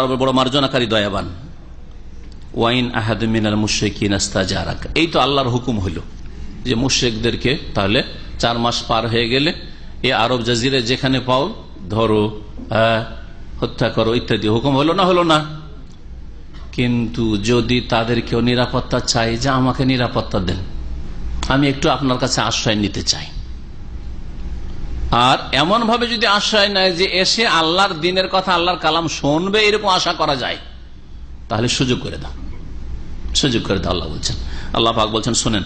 বড় মার্জনাকারী, দয়াবান। ওয়াইন আহাদ মিনাল মুশেকিন এই তো আল্লাহর হুকুম হইল যে মুশেকদেরকে তাহলে চার মাস পার হয়ে গেলে এ আরব জাজিরে যেখানে পাও ধরো হত্যা করো ইত্যাদি। হুকুম হলো না হলো না। কিন্তু যদি তাদের কেউ নিরাপত্তা চাই যে আমাকে নিরাপত্তা দেন। আমি একটু আপনার কাছে আশ্রয় নিতে চাই। আর এমন ভাবে যদি আশ্রয় নেয় যে এসে আল্লাহর দিনের কথা, আল্লাহর কালাম শুনবে, এরকম আশা করা যায়, তাহলে সুযোগ করে দাও। সুযোগ করে দাও, আল্লাহ বলছেন। আল্লাহ পাক বলছেন, শুনেন,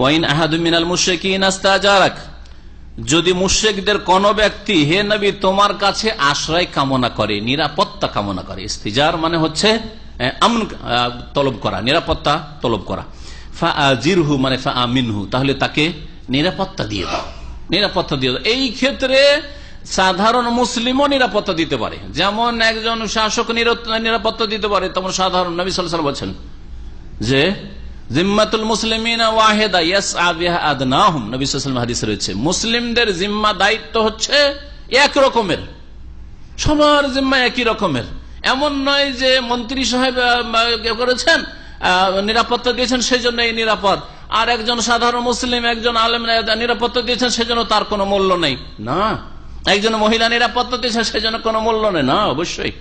ওয়াইন আহাদুমিনাল মুশেকিন আস্তাজারাক, যদি মুশেকদের কোন ব্যক্তি, হে নবী, তোমার কাছে আশ্রয় কামনা করে, নিরাপত্তা কামনা করে, ইস্তিজার মানে হচ্ছে আমন তলব করা, নিরাপত্তা তলব করা। ফা জিরহু মানে ফা আমিনহু তাহলে তাকে নিরাপত্তা দিয়ে দাও। নিরাপত্তা দিয়ে এই ক্ষেত্রে সাধারণ মুসলিমও নিরাপত্তা দিতে পারে। যেমন একজন শাসক নিরাপত্তা দিতে পারে, তেমন সাধারণ নবী সাল বলছেন যে, জিম্মাতুল ওয়াহেদা নবী হাদিসে রয়েছে। মুসলিমদের জিম্মা দায়িত্ব হচ্ছে এক রকমের। সবার জিম্মা একই রকমের। এমন নয় যে মন্ত্রী সাহেব করেছেন নিরাপত্তা দিয়েছেন সেই জন্য এই নিরাপদ। আর একজন সাধারণ মুসলিম একজন আলেম নিরাপত্তা দিয়েছেন সেজন্য তার কোনো মূল্য নেই। না। একজন মহিলা নিরাপত্তা দিয়েছেন সেজন্য কোনো মূল্য নেই। না অবশ্যই।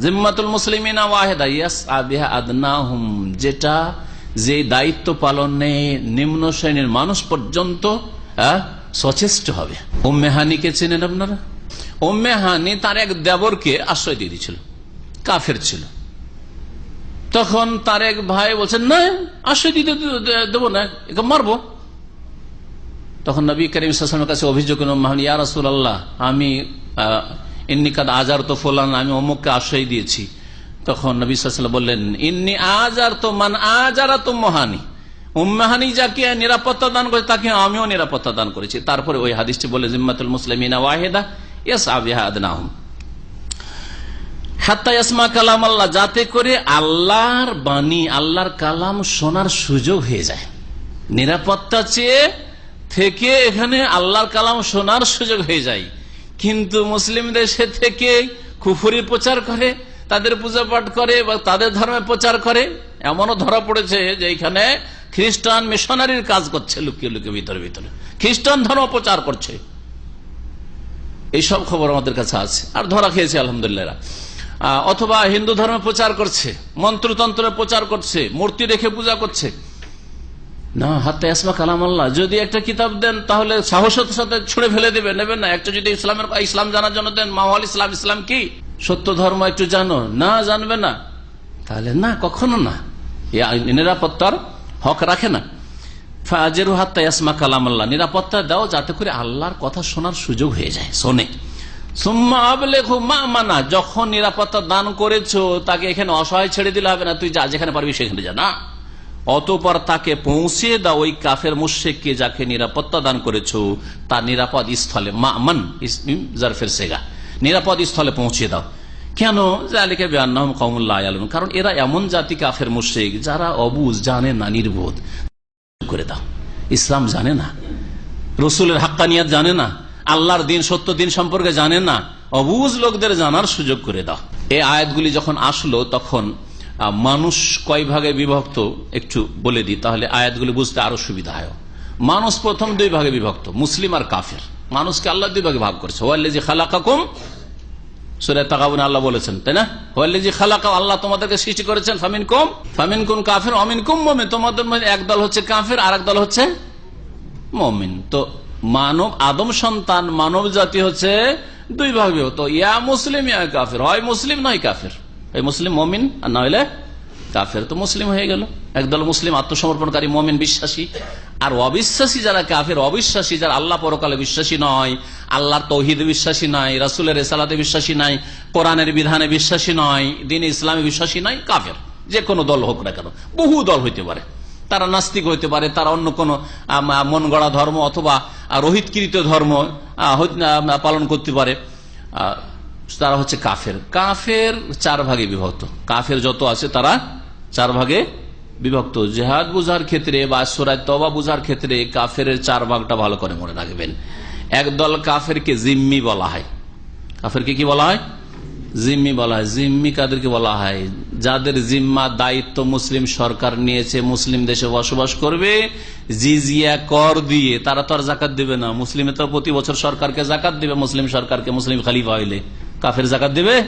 জিম্মাতুল মুসলিমিনা ওয়াহেদা ইয়াস আবিহা আদনাহুম যেটা যে দায়িত্ব পালনে নিম্ন শ্রেণির মানুষ পর্যন্ত সচেষ্ট হবে। ওম্মেহানিকে চেনেন আপনারা? ওম্মেহানি তার এক দেবরকে আশ্রয় দিয়ে দিয়েছিল। কাফের ছিল। তখন তার এক ভাই বলছেন না আশ্রয় দিতে দেবো না, একে মারবো। তখন নবী করিম সাল্লামের কাছে অভিযোগ রাসুল আল্লাহ আমি ইন্নিকাদ আজার তো ফোলান, আমি অমুককে আশ্রয় দিয়েছি। তখন নবী সাল্লাম বললেন, ইন্নি আজার তো মান আজারা তো মহানি উম্মাহানি যাকে নিরাপত্তা দান করে তাকে আমিও নিরাপত্তা দান করেছি। তারপরে ওই হাদিসটি বলে, জিম্মাতুল মুসলিমিনা ওয়াহেদা ইয়াস আবিহা আদনাহুম। কালাম আল্লাহ, যাতে করে আল্লাহর বাণী, আল্লাহর কালাম শোনার সুযোগ হয়ে যায়। নিরাপত্তা চেয়ে থেকে এখানে আল্লাহর কালাম শোনার সুযোগ হয়ে যায়। কিন্তু মুসলিম দেশে থেকে কুফুরি প্রচার করে, তাদের পূজা পাঠ করে বা তাদের ধর্মে প্রচার করে, এমনও ধরা পড়েছে যে এখানে খ্রিস্টান মিশনারির কাজ করছে লুকিয়ে লুকিয়ে ভিতরে ভিতরে। খ্রিস্টান ধর্ম প্রচার করছে। এইসব খবর আমাদের কাছে আছে। আর ধরা খেয়েছে, আলহামদুলিল্লাহ। অথবা হিন্দু ধর্মে প্রচার করছে, মন্ত্রতন্ত্রে প্রচার করছে, মূর্তি রেখে পূজা করছে। না, হাতে আসমা কালাম আল্লাহ। যদি একটা কিতাব দেন, তাহলে সাহসের সাথে ছুড়ে ফেলে দেবে, নেবেন না। একটা যদি ইসলামের, ইসলাম জানার জন্য দেন, মাওয়াল ইসলাম ইসলাম কি? সত্য ধর্ম একটু জানো। না, জানবে না। তাহলে না, কখনো না। নিরাপত্তার হক রাখে না। ফাজেরু হাত্তা ইয়াসমা কালাম আল্লাহ। নিরাপত্তা দাও, যাতে করে আল্লাহর কথা শোনার সুযোগ হয়ে যায়, শোনে। সুম্মা আবলেখু মা মানা, যখন নিরাপত্তা দান করেছ, তাকে এখানে অসহায় ছেড়ে দিলে হবে না, তুই যা যেখানে পারবি সেখানে যা, না? অতপর তাকে পৌঁছে দাও ওই কাফের মুশেককে যাকে নিরাপত্তা দান করেছ, তার নিরাপদ স্থলে মান জারফের সেগা, নিরাপদ স্থলে পৌঁছে দাও। কেন? জালিকে বেআনাহম কমুল্লাহ আলম কারণ এরা এমন জাতি কাফের মুশেক যারা অবুজ, জানে না, নির্বোধ। করে দাও। ইসলাম জানে না। রসুলের হাক্কানিয়াত জানে না। আল্লাহর দিন সত্য দিন সম্পর্কে জানে না, অবুজ লোকদের জানার সুযোগ করে দাও। এই আয়াতগুলি যখন আসলো, তখন মানুষ কয় ভাগে বিভক্ত? একটু বলে দিই, তাহলে আয়াতগুলি বুঝতে আরও সুবিধা হয়। মানুষ প্রথম দুই ভাগে বিভক্ত, মুসলিম আর কাফের। মানুষকে আল্লাহ দুই ভাগে ভাগ করেছে। ওয়াল্লেজি খালাকাকুম সুরায় তাকাবুন আল্লাহ বলেছেন, তাই না? ওয়াল্লেজি খালাকা আল্লাহ তোমাদেরকে সৃষ্টি করেছেন ফামিন কম ফামিন কোন কাফের অমিন কুম মমিন। তোমাদের মধ্যে এক দল হচ্ছে কাফের আর দল হচ্ছে মমিন। তো মানব আদম সন্তান, মানব জাতি হচ্ছে দুই ভাগে তো ইয়া মুসলিম, ইয়া কাফের। হয় মুসলিম, নয় কাফের। এই মুসলিম মমিন, আর না কাফের তো মুসলিম হয়ে গেল। একদল মুসলিম আত্মসমর্পণকারী মমিন বিশ্বাসী। আর অবিশ্বাসী যারা কাফের, অবিশ্বাসী যারা আল্লাহ পরকালে বিশ্বাসী নয়, আল্লাহর তৌহিদ বিশ্বাসী নয়, রাসুলের এসালাতে বিশ্বাসী নাই, কোরআনের বিধানে বিশ্বাসী নয়, দিন ইসলামে বিশ্বাসী নয়, কাফের। যে কোনো দল হোক না কেন। বহু দল হইতে পারে। তারা নাস্তিক হইতে পারে, তারা অন্য কোন মন গড়া ধর্ম অথবা রোহিতকৃত ধর্ম পালন করতে পারে। তারা হচ্ছে কাফের। কাফের চার ভাগে বিভক্ত। কাফের যত আছে, তারা চার ভাগে বিভক্ত। জেহাদ বুঝার ক্ষেত্রে বা সোরাজ তবা বুঝার ক্ষেত্রে কাফের চার ভাগটা ভালো করে মনে রাখবেন। একদল কাফেরকে জিম্মি বলা হয়। কাফেরকে কি বলা হয়? জিম্মি বলা হয়। জিম্মি কাদেরকে বলা হয়? যাদের জিম্মা দায়িত্ব মুসলিম সরকার নিয়েছে, মুসলিম দেশে বসবাস করবে, জিজিয়া কর দিয়ে। তারা তো আর জাকাত দেবে না। মুসলিমে তো প্রতি বছর সরকারকে জাকাত দেবে, মুসলিম সরকারকে মুসলিম খালিফা হইলে। কাফের জাকাত দেবে?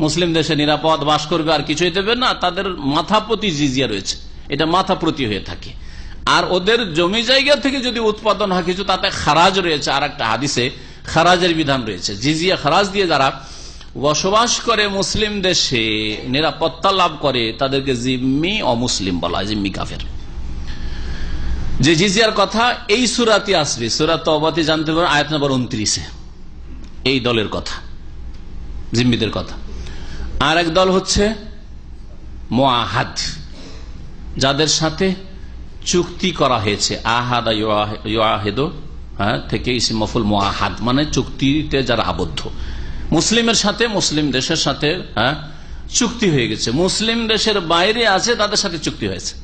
মুসলিম দেশে নিরাপদ বাস করবে আর কিছুই দেবে না। তাদের মাথা প্রতি জিজিয়া রয়েছে। এটা মাথা প্রতি হয়ে থাকে। আর ওদের জমি জায়গা থেকে যদি উৎপাদন হয়, কিছু তাতে খারাজ রয়েছে। আর একটা হাদিসে খারাজের বিধান রয়েছে। জিজিয়া খারাজ দিয়ে যারা বসবাস করে মুসলিম দেশে, নিরাপত্তা লাভ করে, তাদেরকে জিম্মি অমুসলিম বলা হয়, জিম্মি কাফের। যে জিজিয়ার কথা এই সুরাতে আসবে, সুরাত অবাতি জানতে পারেন আয়াত নম্বর উনত্রিশে। এই দলের কথা, জিম্মিদের কথা। আর এক দল হচ্ছে মোয়াহাদ যাদের সাথে চুক্তি করা হয়েছে। আহাদা ইয়াহেদ হ্যাঁ থেকে ইসিমফুল মোয়াহাদ মানে চুক্তিতে যারা আবদ্ধ। মুসলিমের সাথে মুসলিম দেশের সাথে হ্যাঁ চুক্তি হয়ে গেছে। মুসলিম দেশের বাইরে আছে, তাদের সাথে চুক্তি হয়েছে।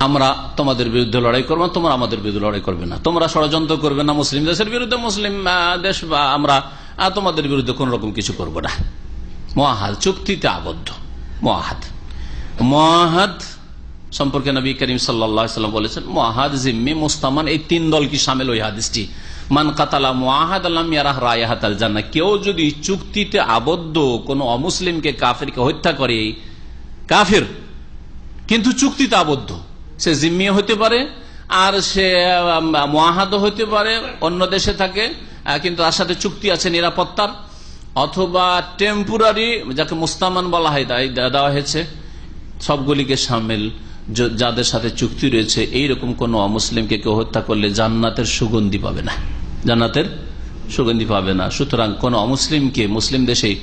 আমরা তোমাদের বিরুদ্ধে লড়াই করব তোমরা আমাদের বিরুদ্ধে লড়াই করবে না। তোমরা ষড়যন্ত্র করবে না মুসলিম দেশের বিরুদ্ধে, মুসলিম দেশ বা আমরা তোমাদের বিরুদ্ধে কোন রকম কিছু করব না। মহাদ, চুক্তিতে আবদ্ধ। মহাদ। মহাদ সম্পর্কে নবী করিম সাল্লাম বলেছেন, মহাদ জিম্মি, মুস্তামান, এই তিন দল কি সামিল ওই হাদিসটি? মান কাতালা মহাদ আল্লাহ জান্না কেউ যদি চুক্তিতে আবদ্ধ কোন অমুসলিমকে কাফেরকে হত্যা করে, কাফের, কিন্তু চুক্তিতে আবদ্ধ, সে জিম্মি হতে পারে, আর সে মহাদ হতে পারে, অন্য দেশে থাকে কিন্তু তার সাথে চুক্তি আছে নিরাপত্তার, অথবা টেম্পোরারি যাকে মুস্তামান বলা হয়, তাই দেওয়া হয়েছে, সবগুলিকে সামিল যাদের সাথে চুক্তি রয়েছে, এইরকম কোন অমুসলিমকে কেউ হত্যা করলে জান্নাতের সুগন্ধি পাবে না। জান্নাতের সুগন্ধি পাবে না। সুতরাং কোন অমুসলিমকে মুসলিম দেশে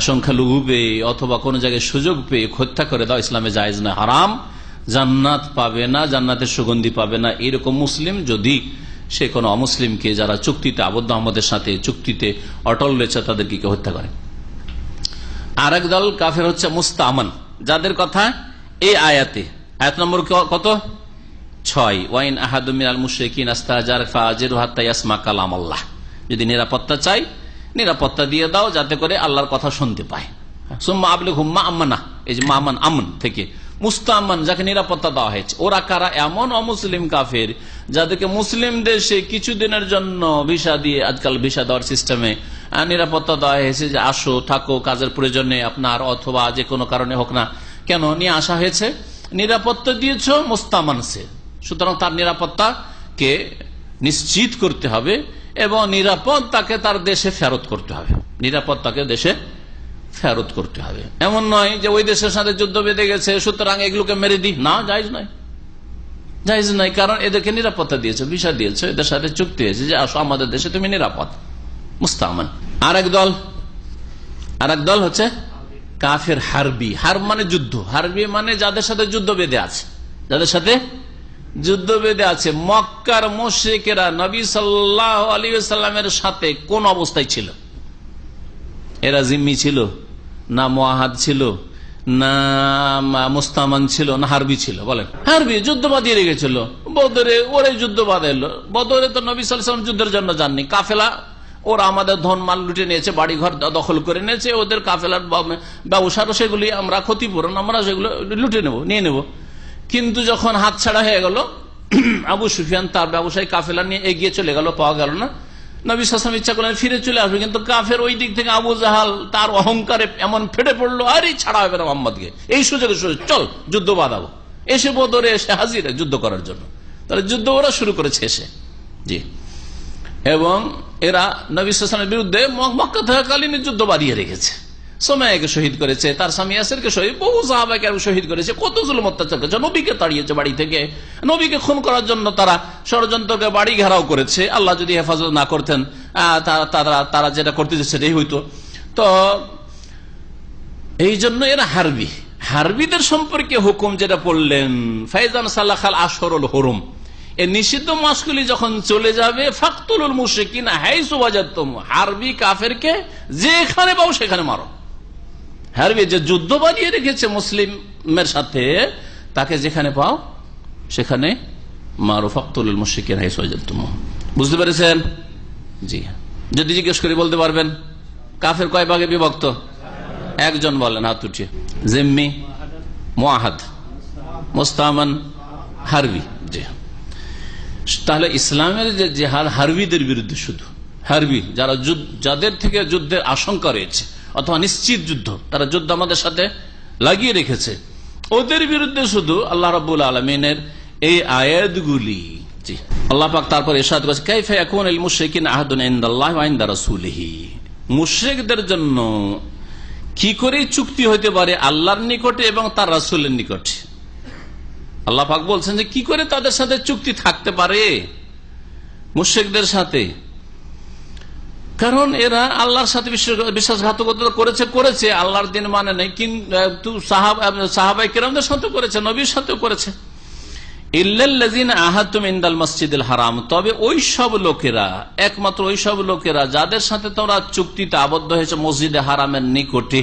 সংখ্যালঘু পেয়ে অথবা কোন জায়গায় সুযোগ পেয়ে হত্যা করে দাও ইসলামে জায়েজ না। হারাম। জান্নাত পাবে না, জান্নাতের সুগন্ধি পাবে না। এরকম মুসলিম যদি সে কোন অমুসলিমকে যারা চুক্তিতে আবদ্ধ আমাদের সাথে, চুক্তিতে অটল রয়েছে, তাদেরকে কেউ হত্যা করে। আর দল কাফের হচ্ছে মুস্তামান। যাদের কথা এই আয়াতে, আয়াত নম্বর কত? ছয়, ওয়াইন আহাদুমিনাল মুশরিকিন আস্তাজার ফাজির হাত্তা ইয়াসমা কালাম আল্লাহ যদি নিরাপত্তা চাই, নিরাপত্তা দিয়ে দাও যাতে করে আল্লাহর কথা শুনতে পায়। সুম্মা আবলে হুম্মা আম্মানা এই যে মামান আমন থেকে। মুস্তামান, যাকে নিরাপত্তা দেওয়া হয়েছে। ওরা কারা? এমন অমুসলিম কাফের, যাদেরকে মুসলিম দেশে কিছুদিনের জন্য ভিসা দিয়ে, আজকাল ভিসা দেওয়ার সিস্টেমে নিরাপত্তা দেওয়া হয়েছে যে আসো, থাকো, কাজের প্রয়োজনে আপনার অথবা যে কোনো কারণে হোক না। কেন? নিয়ে আসা হয়েছে। নিরাপত্তা দিয়েছ মোস্তামান সে। সুতরাং তার নিরাপত্তাকে নিশ্চিত করতে হবে এবং নিরাপদ তাকে তার দেশে ফেরত করতে হবে। নিরাপত্তাকে দেশে ফেরত করতে হবে। এমন নয় যে ওই দেশের সাথে যুদ্ধ বেঁধে গেছে, সুতরাং এগুলোকে মেরে দিই। না যাইজ নয়। যাইজ নয়, কারণ এদেরকে নিরাপত্তা দিয়েছে, ভিসা দিয়েছে, এদের সাথে চুক্তি হয়েছে যে, আসো, আমাদের দেশে তুমি নিরাপদ। মুস্তামান আর এক দল আর এক দল হচ্ছে কাফের হারবি। হার মানে যুদ্ধ। হারবি মানে যাদের সাথে যুদ্ধ বেঁধে আছে। যাদের সাথে যুদ্ধ বেঁধে আছে। মক্কার মোশেকেরা নবী সাল্লাহ আলী সাল্লামের সাথে কোন অবস্থায় ছিল? এরা জিম্মি ছিল? না মোয়াহাদ ছিল? না মুস্তামান ছিল? না হারবি ছিল? বলেন। হারবি যুদ্ধ বাঁধিয়ে রেখেছিল বদরে ওরে যুদ্ধ বাঁধাইলো বদরে তো নবী সাল্লাম যুদ্ধের জন্য যাননি। কাফেলা, ওরা আমাদের ধন, মাল লুটে নিয়েছে বাড়ি ঘর দখল করে নিয়েছে। ওদের কাফেলার ব্যবসারও সেগুলি আমরা ক্ষতিপূরণ, আমরা সেগুলো লুটে নেব, নিয়ে নেব। কিন্তু যখন হাত ছাড়া হয়ে গেল, আবু সুফিয়ান তার ব্যবসায়ী কাফেলা নিয়ে এগিয়ে চলে গেল, পাওয়া গেল না। নবী সাসম ইচ্ছা করলেন ফিরে চলে আসবে, কিন্তু কাফের ওই দিক থেকে আবু জাহাল তার অহংকারে এমন ফেটে পড়ল, আরে ছাড়া হবে না মোহাম্মদকে। এই সুযোগে চল, যুদ্ধ বাঁধাবো। এসে বদরে এসে হাজির যুদ্ধ করার জন্য। তাহলে যুদ্ধ ওরা শুরু করেছে এসে। জি। এবং এরা নবী সাসমের বিরুদ্ধে মক্কা থাকাকালীন যুদ্ধ বাঁধিয়ে রেখেছে। সোমায়াকে শহীদ করেছে, তার স্বামী শহীদ, বহু সাহাবাকে শহীদ করেছে, কত অত্যাচার করেছে, নবীকে তাড়িয়েছে বাড়ি থেকে, নবীকে খুন করার জন্য তারা ষড়যন্ত্রকে বাড়ি ঘেরাও করেছে, আল্লাহ যদি হেফাজত না করতেন তারা তারা যেটা করতে সেটাই হইতো। তো এই জন্য এরা হারবি। হারবিদের সম্পর্কে হুকুম যেটা পড়লেন, ফাইজান সাল্লাহ আল আসরুল হরুম এই নিষিদ্ধ মাসগুলি যখন চলে যাবে ফাকতুল মুশিকিন হাইসু বাজাতুম হারবি কাফেরকে যেখানে পাও সেখানে মারো। হারবি যে যুদ্ধ বানিয়ে রেখেছে মুসলিমের সাথে, তাকে যেখানে পাও, সেখানে মারো ফাকতুল বাজাতুম বুঝতে পেরেছেন? জি। যদি জিজ্ঞেস করে বলতে পারবেন, কাফের কয় ভাগে বিভক্ত? একজন বলেন, হাত উঠিয়ে। জিম্মি মোয়াহাদ মোস্তামান হারবি। জি। তাহলে ইসলামের যে জেহাদ হারবিদের বিরুদ্ধে শুধু। হারবি, যারা যাদের থেকে যুদ্ধের আশঙ্কা রয়েছে অথবা নিশ্চিত যুদ্ধ, তারা যুদ্ধ আমাদের সাথে লাগিয়ে রেখেছে। ওদের বিরুদ্ধে শুধু আল্লাহ রাবুল আলমিনের এই আয়াতগুলি। আল্লাহ পাক তারপর এরশাদ করেছে, কাইফা এখন ইল মুশরিকিন জন্য কি করে চুক্তি হইতে পারে আল্লাহর নিকটে এবং তার রাসূলের নিকটে? আল্লাহ পাক বলছেন যে কি করে তাদের সাথে চুক্তি থাকতে পারে? মুশ্রিকদের সাথে কারণ এরা আল্লাহর সাথে বিশ্বাস- বিশ্বাসঘাতকতা করেছে করেছে। আল্লাহর দিন মানে নেই কিন্তু সাহাবাই কিরামদের সাথে করেছে, নবীর সাথেও করেছে। হারাম। তবে ওই সব লোকেরা, একমাত্র ওই সব লোকেরা, যাদের সাথে আবদ্ধ হয়েছে, মসজিদে হারামের নিকটে।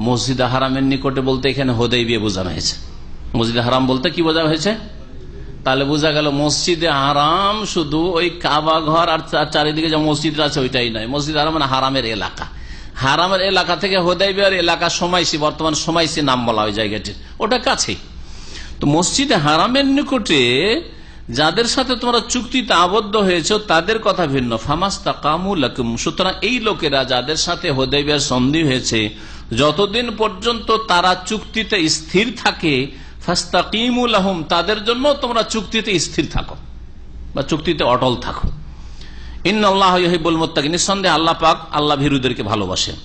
মসজিদে হারামের নিকটে বলতে এখানে বিয়ে হয়েছে। মসজিদে হারাম বলতে কি বোঝা হয়েছে? তাহলে বোঝা গেল মসজিদে হারাম শুধু ওই কাবা ঘর আর চারিদিকে যে মসজিদ আছে ওইটাই নয়। মসজিদ হারাম মানে হারামের এলাকা। হারামের এলাকা থেকে হোদাই বিহার এলাকা সময়সী, বর্তমান সময়সী নাম বলা হয় জায়গাটির। ওটা কাছেই। তো মসজিদে হারামের নিকটে যাদের সাথে তোমরা চুক্তিতে আবদ্ধ হয়েছ, তাদের কথা ভিন্ন। ফামাস্তা কামুল সুতরাং এই লোকেরা যাদের সাথে হোদেবের সন্ধি হয়েছে, যতদিন পর্যন্ত তারা চুক্তিতে স্থির থাকে ফাস্তাকিমুল আহম তাদের জন্য তোমরা চুক্তিতে স্থির থাকো বা চুক্তিতে অটল থাকো। ইন আল্লাহ হিবুল মোত্তাকি নিঃসন্দেহে আল্লাহ পাক আল্লাহ ভিরুদেরকে ভালোবাসেন।